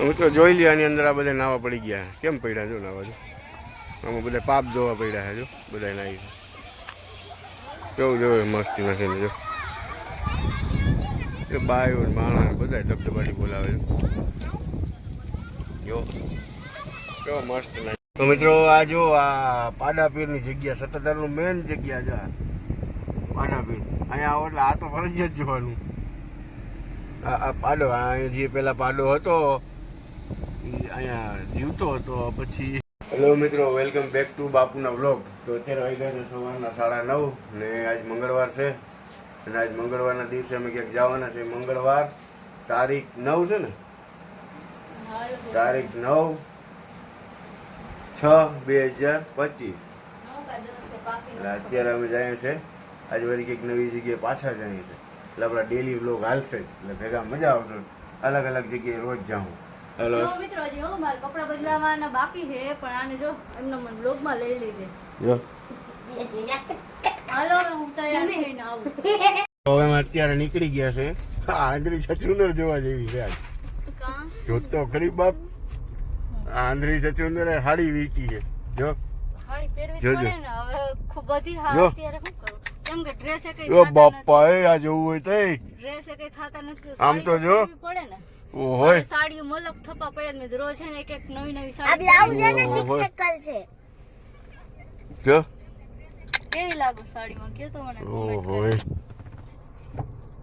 મિત્રો જોઈ લે આની અંદર આ બધા નાવા પડી ગયા. કેમ પડ્યા જો નાવા, જો? આમાં બધા પાપ જોવા પડ્યા છે, જો બધા નાઈ કેવું જોવે મસ્તી નાખીને જો? બાયો માણસ બધા ધબધબાટી બોલાવે છે. જો, કેવો મિત્રો, આ જો, આ પાડાપીરની જગ્યા સત્તાધારનું મેન જગ્યા છે પાડાપીર. અહીંયા આવો એટલે આ તો ફરજિયાત જોવાનું. આ પાડો, આ અહીં જે પેલા પાડો હતો અહીંયા જીવતો હતો, પછી હેલો મિત્રો વેલકમ બેક ટુ બાપુના વ્લોગ તો અત્યારે વાગ્યા છે સવારના સાડા નવ ને આજ મંગળવાર છે. અને આજ મંગળવારના દિવસે અમે ક્યાંક જવાના છે. મંગળવાર તારીખ નવ છે ને? તારીખ નવ છ બે હજાર પચીસ. એટલે અત્યારે અમે જઈએ છે. આજ વળી કંઈક નવી જગ્યાએ પાછા જઈએ છે. એટલે આપણા ડેલી વ્લોગ હાલશે જ. એટલે ભેગા મજા આવશે. અલગ અલગ જગ્યાએ રોજ જાઉં. હેલો. મિત્રો હજી હો મારે કપડા બદલાવાના બાકી છે પણ આને જો એમને મને બ્લોગમાં લઈ લીધે. જો. હાલો હું તૈયાર થઈને આવું. હવે અમે અત્યારે નીકળી ગયા છે. આંધળી છચુંદર જોવા જેવી છે આજ. જોતો ખરી બાપ. આંધળી છચુંદર હાડી વીકી છે. જો. હાડી પહેરવી જ જોજો. પડે ને હવે ખૂબ બધી હા જો. અત્યારે શું કરું? કેમ કે ડ્રેસ કઈ બાપા એ આ જોવું હોય તો ડ્રેસ કઈ થતા નથી આમ તો જો. પડે ને. ઓ હોય સાડીઓ મલક થપા પડે મે રોજ છે ને એક એક નવી નવી આ સાડી બ્લાઉઝ અને ને સિક્સ એકલ છે. કે કેવી લાગુ સાડીમાં? કે તો મને ઓહોય.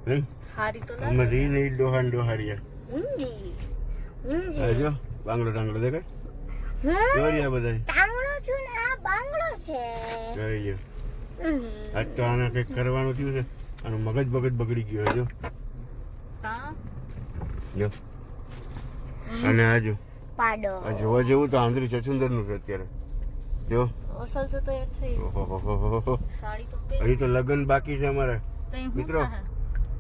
નહીં હારી તો અમે રી નહીં ડોહાન ડોહાડિયા ઊંધી ઊંધી જો બાંગડો દેખાય હું? જો બધા ટાંગડો છું ને આ બાંગડો છે. જોઈ લ્યો. આજ તો આને કંઈક કરવાનું થયું છે. આનું મગજ બગજ બગડી ગયો જો. કાં? જો અને આ પાડો. આ જોવા જેવું તો આંધળી છછુંદરનું છે અત્યારે. જો. અસલ તો તૈયાર થઈ સાડી તો પહેરી તો લગ્ન બાકી છે અમારે. મિત્રો.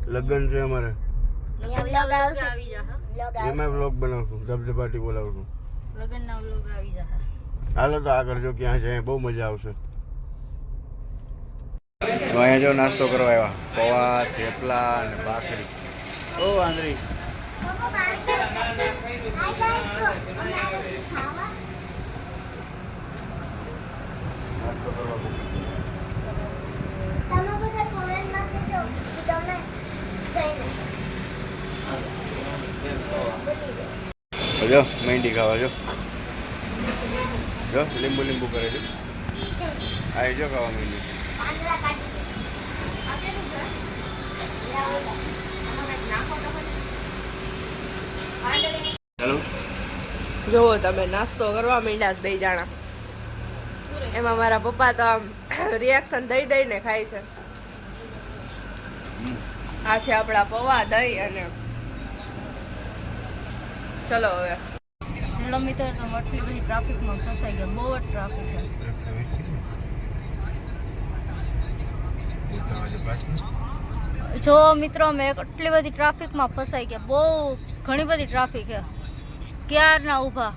લગન લગ્ન છે અમારે. એમાં બ્લોગ બનાવશું. ધબધબાટી બોલાવશું. આવી. હાલો તો આગળ જો ક્યાં છે બહુ મજા આવશે. તો અહીંયા જો નાસ્તો કરવા આવ્યા. પૌવા થેપલા અને ભાખરી. ઓ આંધળી. જો મહેંદી ખાવા જો જો લીંબુ લીંબુ કરે છે. આવી જો ખાવા મહેંદી. પાંદડા જોવો તમે નાસ્તો કરવા માંડ્યા બે જણા. એમાં મારા પપ્પા તો આમ રિએક્શન દઈ દઈને ખાય છે. આ છે આપણા પૌવા દહીં અને ચલો હવે. હેલો મિત્ર તો આટલી બધી ટ્રાફિકમાં ફસાઈ ગયા બહુ જ ટ્રાફિક છે. જો મિત્રો મેં આટલી બધી ટ્રાફિકમાં ફસાઈ ગયા. બહુ ઘણી બધી ટ્રાફિક છે. ક્યારના ઊભા?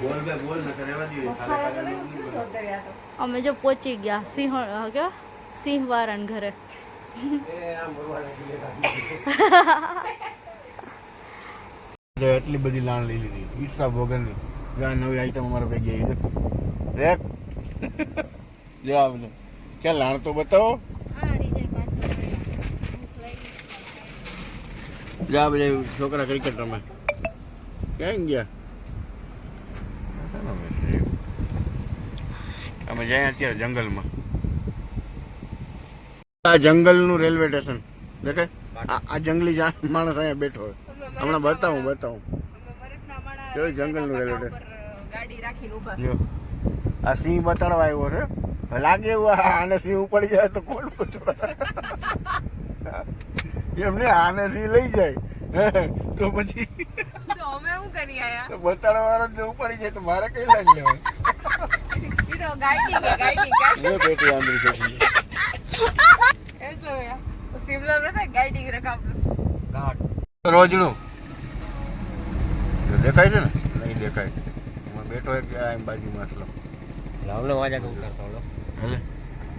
બોલ બે બોલ નકર રહેવા દઈએ ખાલી ખાલી નહીં બોલ. અમે જો પહોંચી ગયા સિંહ કે સિંહ વાળાને ઘરે એટલી બધી લાણ લઈ લીધી. હિસાબ વગરની જો નવી આઈટમ અમારા ભેગી આવી રેક જો આ બધું. ક્યાં લાણ તો બતાવો. જો બધા છોકરા ક્રિકેટ રમે ક્યાં ગયા? અમે જાય અત્યારે જંગલમાં. આ જંગલનું રેલવે સ્ટેશન. દેખાય? આ જંગલી માણસ અહીંયા બેઠો હોય. હમણાં બતાવું બતાવું. કેવું જંગલનું રેલવે આ સિંહ બતાડવા આવ્યો છે. લાગે એવું આને સિંહ ઉપાડી જાય તો કોણ એમને આને સિંહ લઈ જાય. તો પછી બતાડવા વાળો જો ઉપાડી જાય તો મારે કઈ લાગી લેવાય બેટી આંધળી છે સિમલા ગાઈડિંગ રખાવ રોજનું. દેખાય છે ને? નહીં દેખાય. હું બેઠો એક એમ બાજુમાં એટલો લાવલો વાજા કઉ કરતો લો હેલે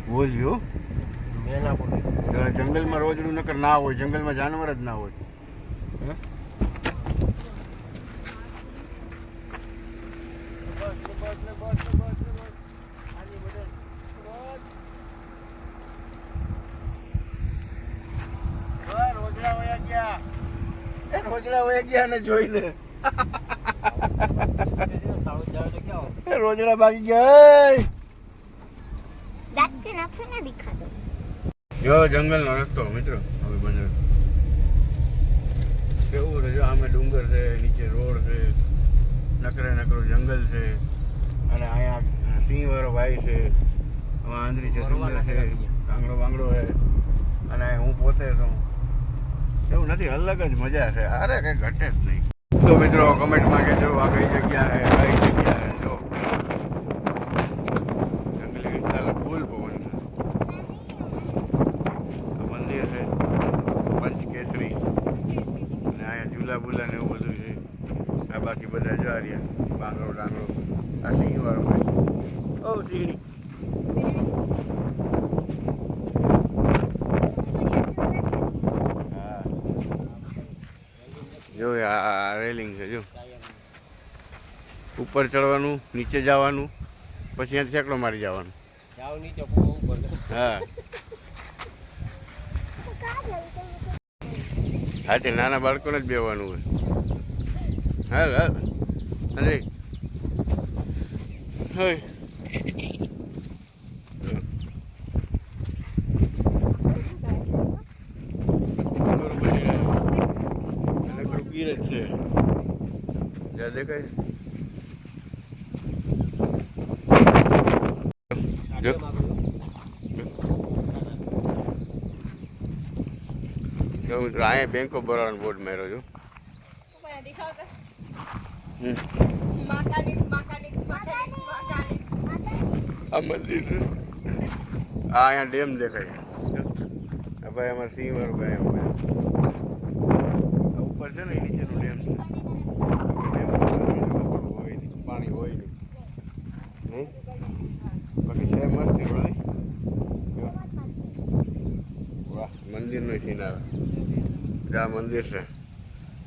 બોલ્યો? મેના પોતે જંગલમાં રોજનું નકર ના હોય જંગલમાં જાનવર જ ના હોય. હે? રોજડા વયા ગયા. રોજડા વયા ગયા ને જોઈને. રોજડા ભાગી ગઈ એ. દાંતથી નથી ને દેખાતો જો જંગલનો રસ્તો મિત્રો હવે બંધ કેવું છે જો આમે ડુંગર છે નીચે રોડ છે નકરે નકરું જંગલ છે અને અહીંયા સિંહ વાળો ભાઈ છે આંધળી છે ડુંગર છે કાંગડો બાંગડો છે અને હું પોતે છું. એવું નથી અલગ જ મજા છે અરે કઈ ઘટે જ નહીં. તો મિત્રો, કમેન્ટમાં કહેજો આ કઈ જગ્યા છે કઈ જગ્યા છે જો. જંગલી વિસ્તાર ફૂલ પવન છે. મંદિર છે પંચકેસરી. અને અહીંયા ઝૂલા બુલા ને એવું બધું છે. આ બાકી બધા જવા રહ્યા. બાંગડો ડાંગડો આ સિંહ વાળો ભાઈ ઓ સિંહણી હા જો આ આ રેલિંગ છે જો ઉપર ચડવાનું નીચે જવાનું પછી ત્યાંથી ચેકડો મારી જવાનું. હા હા. તે નાના બાળકોને જ બેવાનું હોય. હાલ હાલ. અરે હોય. બરોબર છે. અને પેલું ગીર જ છે. જ્યાં દેખાય જો જો મિત્રો અહીંયા બેંક ઓફ બરોડાનો બોર્ડ માર્યો છું. આ મંદિર આ અહીંયા ડેમ દેખાય. ભાઈ અમારે સિંહ વાળું ભાઈ ઉપર છે ને એ નીચેનો ડેમ હોય નહીં, પાણી હોય નહીં. બાકી છે મસ્તી વાહ મંદિરનો સીન આવે આ મંદિર છે.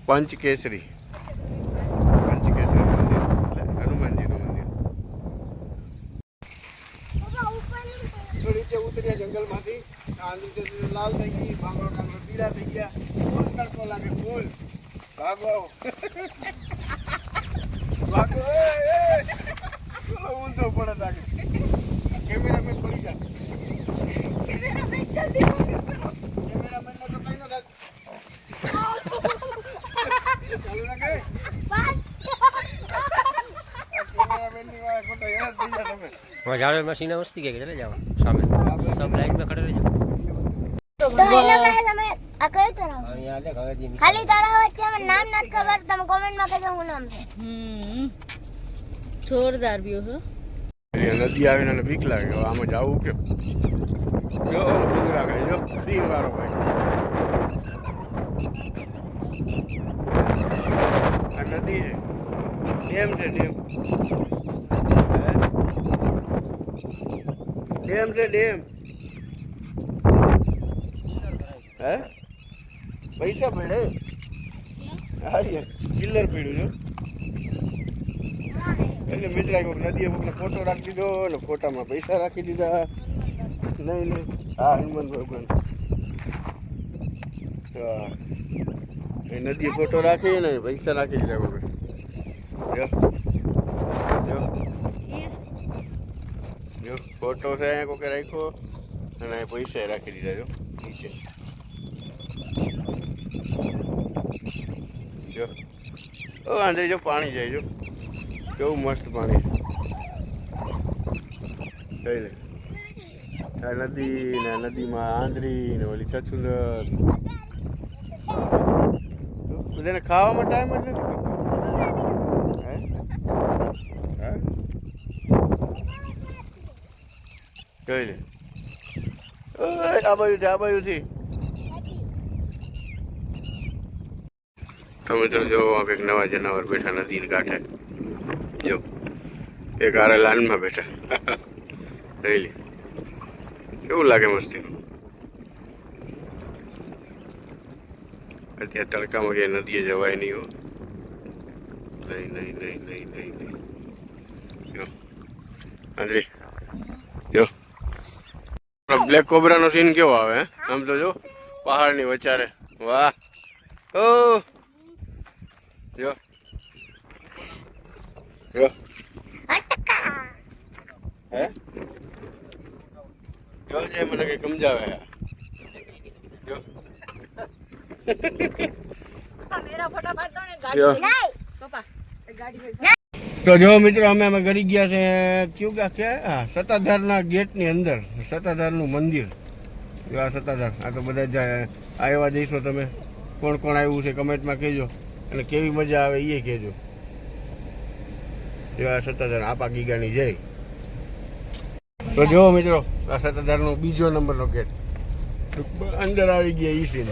પંચકેસરી મંદિર એટલે હનુમાનજીનું મંદિર તો નીચે ઉતર્યા જંગલમાંથી આ નીચે લાલ થઈ ગઈ ભાંગડો ટાંગડો પીળા થઈ ગયા ફૂલ તડકો લાગે ફૂલ ભાગો ભાગો એ એ ચલો ઊંધો પડે લાગે કેમેરામેન પડી જા કેમેરામેન તો કઈ ન થાય ચાલુ રાખે કેમેરામેનની વાય ખોટો હેરાન થઈ ગયા તમે वहाँ झाड़ू में मशीन मस्ती के चले जाओ सामने सब लाइन में खड़े रह जाओ તો હેલો ગાઈસ અમે આ કયો તળાવ और यहाँ देख हवे जी ખાલી તળાવ જ છે મને નામ નથી ખબર તમે કોમેન્ટમાં કહેજો શું નામ છે હમ જોરદાર વ્યૂ છે એ નદી આવીને એને બીક લાગે હવે આમાં જવું કેમ જો ઓલો ડુંગરા ખાય જો સિંહ વાળો ભાઈ આ નદી છે ડેમ છે ડેમ ડેમ છે, ડેમ. હે? પૈસા પડે હારી કિલ્લર પડ્યું છે. એટલે મિત્રા કોઈક નદીએ કોકને ફોટો રાખી દીધો, ને ફોટામાં પૈસા રાખી દીધા. નહીં નહીં. હા, હનુમાન ભગવાન. એ નદીએ ફોટો રાખી ને પૈસા રાખી દીધા કોકે જો ફોટો છે અહીંયા કોકે રાખ્યો અને પૈસા રાખી દીધા જો, નીચે. જો. ઓ, આંધળી, જો, પાણી જાય જો. કેવું મસ્ત પાણી. કઈ લે. આ નદી ને નદીમાં આંધળી ને ઓલી છછુંદર તેને ખાવામાં ટાઈમ જ નથી કરતો. હે? હે? કઈ લે. આ બાજુથી આ બાજુથી તમે તો જો, આ કંઈક નવા જનાવર બેઠા નદી કાંઠે. જો, એક આરે લાનમાં બેઠા. રહી લે. કેવું લાગે મસ્તી? અત્યારે તડકામાં કે નદીએ જવાય નહીં હો. નહીં નહીં નહીં નહીં નહીં નહીં. જો બ્લેક કોબરાનો સીન કેવો આવે હે? આમ તો જો પહાડની વચારે વાહ. ઓ. જો. જો. હે? જો જે મને કઈ સમજાવે. હે. જો મેરા ફટાફટ તો ને જો. પપ્પા ગાડી તો જો મિત્રો અમે અમે કરી ગયા છે કયું ક્યાં છે? હા સત્તાધારના ગેટની અંદર સત્તાધારનું મંદિર. જો આ સત્તાધાર આ તો બધા જ આવ્યા જઈશો તમે. કોણ કોણ આવ્યું છે કમેન્ટમાં કહેજો. અને કેવી મજા આવે એ કહેજો. જો આ સત્તાધાર આપા ગીગાની જય. તો જો મિત્રો આ સત્તાધારનો બીજો નંબરનો ગેટ. અંદર આવી ગયા ઈ સીન.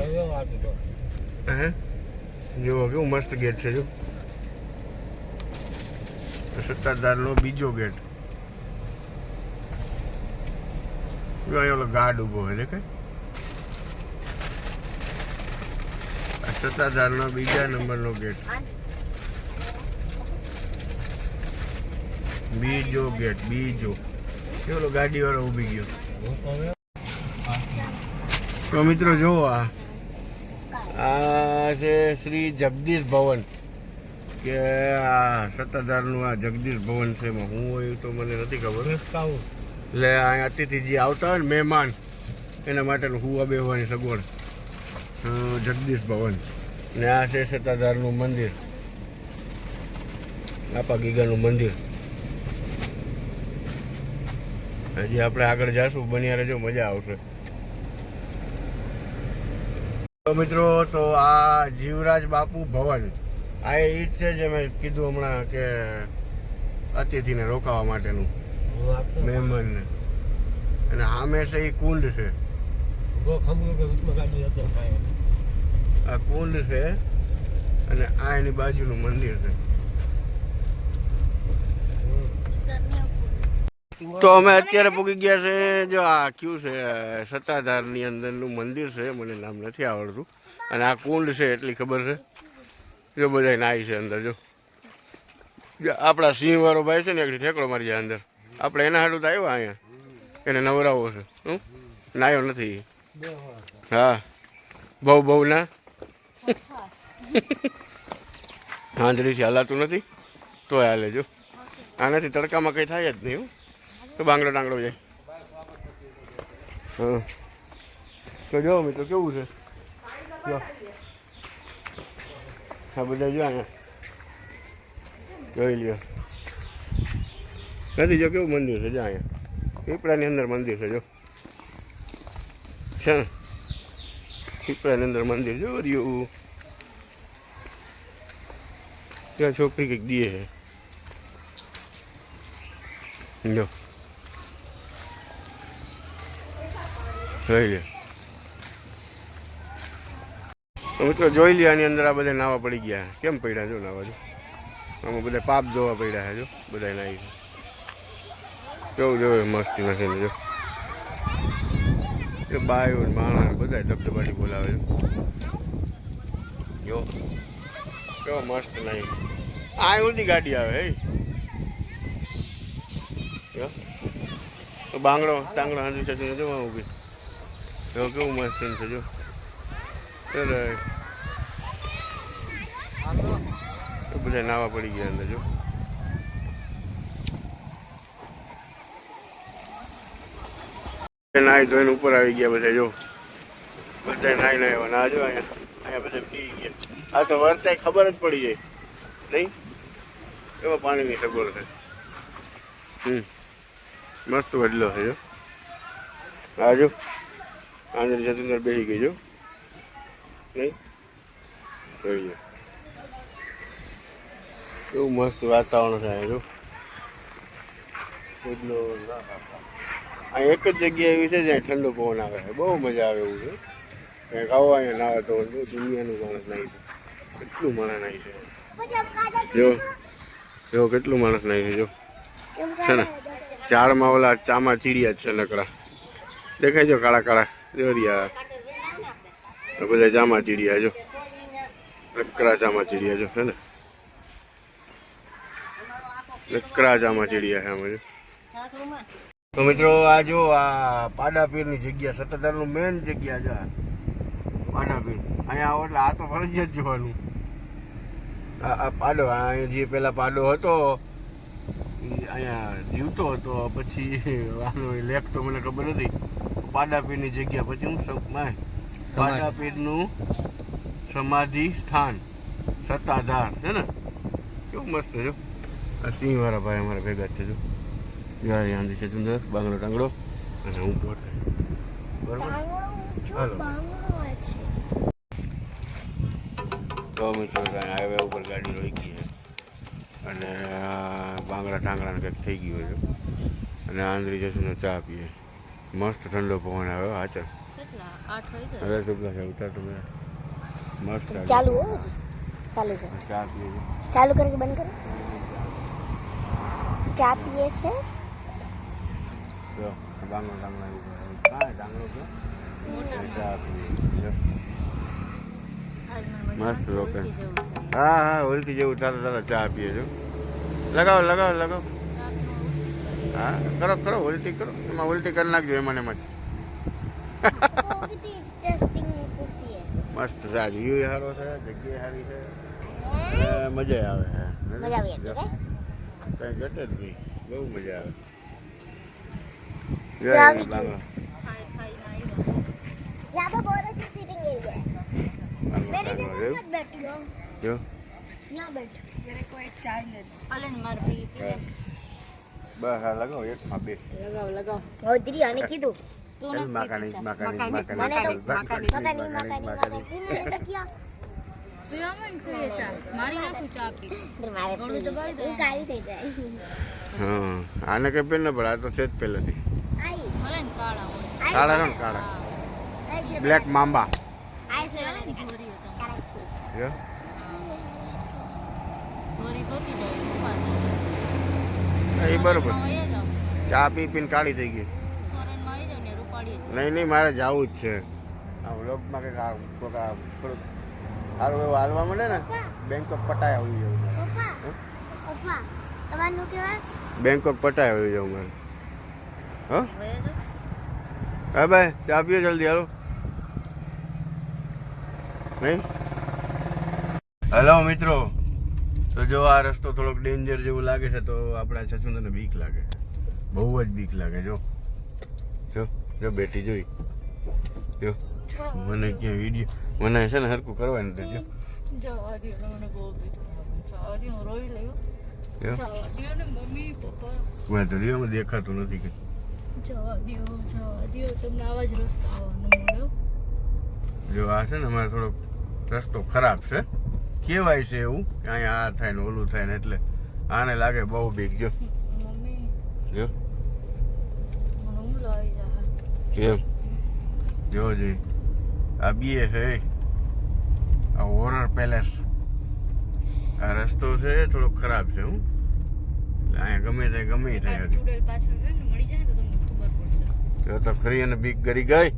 હે? જુઓ કેવું મસ્ત ગેટ છે જો. સત્તાધારનો બીજો ગેટ. ઓલો ગાર્ડ ઊભો હોય, દેખાય? સત્તાધારનો બીજા નંબરનો ગેટ. બીજો ગેટ, બીજો. ઓલો ગાડી વાળો ઊભી ગયો. તો મિત્રો જુઓ આ છે શ્રી જગદીશ ભવન. કે આ સત્તાધારનું આ જગદીશ ભવન છે એમાં હું હોય તો મને નથી ખબર. એટલે અહીંયા અતિથિજી આવતા હોય ને મહેમાન એના માટેનું હુવા બેહવાની સગવડ. જગદીશ ભવન. ને આ છે સત્તાધારનું મંદિર. આપા ગીગાનું મંદિર. હજી આપણે આગળ જાશું બન્યા રહેજો મજા આવશે. તો મિત્રો તો આ જીવરાજ બાપુ ભવન. આ એ જ છે જે મેં કીધું હમણાં કે અતિથિને રોકાવા માટેનું મહેમાનને. અને હંમેશા એ કુંડ છે. આ કુંડ છે અને આ એની બાજુનું મંદિર છે. તો અમે અત્યારે પૂકી ગયા છે જો આ કયું છે સત્તાધારની અંદરનું મંદિર છે મને નામ નથી આવડતું. અને આ કુંડ છે એટલી ખબર છે. જો બધા નાય છે અંદર, જો. આપણા સિંહ વાળો ભાઈ છે ને એક ઠેકડો મારી જાય અંદર. આપણે એના હાડું તો આવ્યા અહીંયા. એને નવરાવો છે. હું નાયો નથી. હા. બહુ બહુ ના? હાંજરીથી હલાતું નથી? તોય હાલે, જો. આનાથી તડકામાં કંઈ થાય જ નહીં તો બાંગડો ટાંગડો જાય. હા. તો જો મિત્રો, કેવું છે? જો. આ બધા જો અહીંયા જોઈ લ્યો. નથી જો કેવું મંદિર છે જો અહીંયા? પીપળાની અંદર મંદિર છે જો. છે ને? પીપળાની અંદર મંદિર જો રહ્યું. ત્યાં છોકરી કંઈક દીએ છે. જો. જોઈ લે તો મિત્રો જોઈ લે આની અંદર આ બધા નાવા પડી ગયા. કેમ પડ્યા જો નાવા જો? આમાં બધા પાપ જોવા પડ્યા છે જો બધા નાઈ કેવું જોવે મસ્તી નથી જો? એ બાયો માણસ બધા ધબધબાટી બોલાવે છે. જો, કેવો મસ્ત નાહી આ ઉલટી ગાડી આવે, હે? તો બાંગડો, ટાંગડો હાંધી છે જો ઊભી. જો, કેવું મસ્ત છે, જો. તો બધા નાવા પડી ગયા અંદર, જો. નાહી ધોઈને ઉપર આવી ગયા બધા, જો. બધા નાહી નાઈ ના, જો, અહીંયા અહીંયા બધા પી ગયા. આ તો વર્તાય ખબર જ પડી જાય. નહીં? એવા પાણીની સગવડ છે હમ. મસ્ત વડલો છે, જો. આ જો. જતી બેસી ગઈ, જો. નહીં જોઈ કેવું મસ્ત વાતાવરણ થાય જો એક જ જગ્યા એવી છે જ્યાં ઠંડો પવન આવે છે. બહુ મજા આવે એવું છે. કંઈક આવો અહીંયા નાવા તો દુનિયાનું માણસ નહીં છે. કેટલું માણસ નહીં છે. જો જો કેટલું માણસ નહીં છે, જો. છે ને? ઝાડમાં ઓલા ચામાં ચીડિયા છે નકડા દેખાય જો કાળા કાળા. દોરિયા. બધા જામા ચીડિયા જો. નકરા જામા ચીડિયા જો, હે ને? નકરા જામા ચીડિયા આમાં જો. તો મિત્રો, આ જો, આ પાડાપીરની જગ્યા સત્તાધારનું મેન જગ્યા છે પાડાપીર. અહીંયા આવો એટલે આ તો ફરજિયાત જોવાનું. આ પાડો અહીંયા જે પેલા પાડો હતો અહીંયા જીવતો હતો, પછી આનો લેખ તો મને ખબર નથી. પાડાપીરની જગ્યા પછી હું માય? પાડાપીરનું સમાધિ સ્થાન. સત્તાધાર. છે ને? કેવું મસ્ત છે આ સિંહ વાળા ભાઈ અમારા ભેગા છે જો. યાર આંધી છે સુંદર બાંગડો ટાંગડો. અને હું પોતે બરાબર? ચાલો તો મિત્રો હાઈવે ઉપર ગાડી રોકી છે અને બાંગડા ટાંગડા કંઈક થઈ ગયું છે અને આંધળી જશું ને ચા પીએ. મસ્ત ઠંડો પવન આવ્યો વાગે હવે ટુકડા છે ઉતાર તમે મસ્ત લાગે. ચાલુ હો હજી ચાલુ છે ચા પીએ છે. ચાલુ કરીને બંધ કરો ચા પીએ છે જો બાંગડો ટાંગડા હા ટાંગડો છે અને ચા પીએ જો. આજ મને મસ્ત મજામાં રોકે. ઉલટી જેવું થાય. હા હા ઓલકી જેવું તારા તારા ચા પીએ છો લગાવો લગાવો લગાવો ચાપનું ઉલટી જ કરીએ. હા કરો કરો ઉલટી કરો એમાં ઉલટી કરી નાખજો એમાં ને એમાં જ. મસ્ત સારી સારો છે. જગ્યા સારી છે. મજા આવે છે. કઈ? ઘટે જ નહીં. બહુ મજા આવે. જો બસ લગાવ એક માં બે. લગાવ લગાવ. કીધું. મકાની મકાની મકાની મકાની મકાની મકાની આને કે પેન ન આ તો છે જ કાળા રંગ કાળા. બ્લેક માંબા એ બરોબર. ચા પી પીને કાળી થઈ ગઈ. નહીં નહીં મારે જવું જ છે. આ વ્લોગમાં કંઈક આ થોડુંક સારું એવું હાલવા મળે ને બેંકોક પટાય આવી જવું મારે પપ્પા. પપ્પા તમારું કેવા બેંકોક પટાય આવી જવું મારે. હો? હા ભાઈ ચા પીઓ જલ્દી હાલો. નહીં? હલો મિત્રો. તો જો આ રસ્તો થોડોક ડેન્જર જેવું લાગે છે તો આપણા છસુંદરને બીક લાગે બહુ જ બીક લાગે જો. જો. જો બેટી જોઈ. જો મને ક્યાં વીડિયો મને છે ને હરકું કરવા નથી જો. જવા દ્યો ને મને બહુ બીક લાગે. જવા દ્યો, હું રોઈ લઉં. જો. જવા દ્યો ને મમ્મી પપ્પા. મને તો રિયોમાં દેખાતું નથી કે જવા દ્યો જવા દ્યો તમને આવા જ રસ્તા આવવાનું જો આ છે ને અમારે થોડોક રસ્તો ખરાબ છે. કહેવાય છે એવું કે અહીંયા આ થાય ને ઓલું થાય ને એટલે આને લાગે બહુ બીક જો મમ્મી જો મને ઊંઘ આવી જાય કેમ? જો જી. આ બીએ છે. આ હોરર પેલેસ. આ રસ્તો છે થોડો ખરાબ છે હું. અહીંયા ગમે તે ગમે તે થાય ચૂડેલ પાછળ છે ને મળી જાય ને તો તમને ખબર પડશે. જો તો ખરી અને બીક ગરી ગઈ.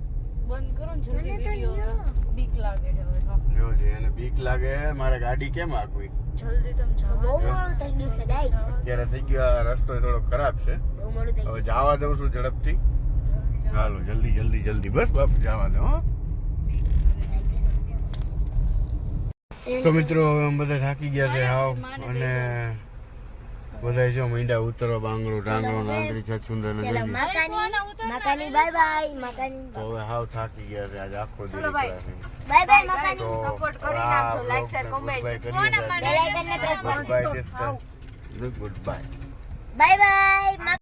બંધ કરો ને જલ્દી વિડિયો બીક લાગે છે હવે હા. જો જી એને બીક લાગે મારે ગાડી કેમ આખવી જલ્દી તમે જવા બહુ. મોડું થઈ ગયું છે અત્યારે થઈ ગયો આ રસ્તો થોડો ખરાબ છે. બહુ મોડું થઈ હવે જવા દઉં છું ઝડપથી. ચાલો જલ્દી જલ્દી જલ્દી. બસ બાપ જવા દો હો. તો મિત્રો હવે અમે બધા થાકી ગયા છે હાવ અને બધા જો મીંડા ઉતરવા બાંગડો ટાંગડો નાંદરી છે સુંદર ને જોઈ મકાની મકાની બાય બાય મકાની તો હવે હાવ થાકી ગયા છે આજ આખો દિવસ. બાય બાય મકાની તો Support કરી નાખજો, like, share, comment. Bell આઇકનને press good bye good bye bye bye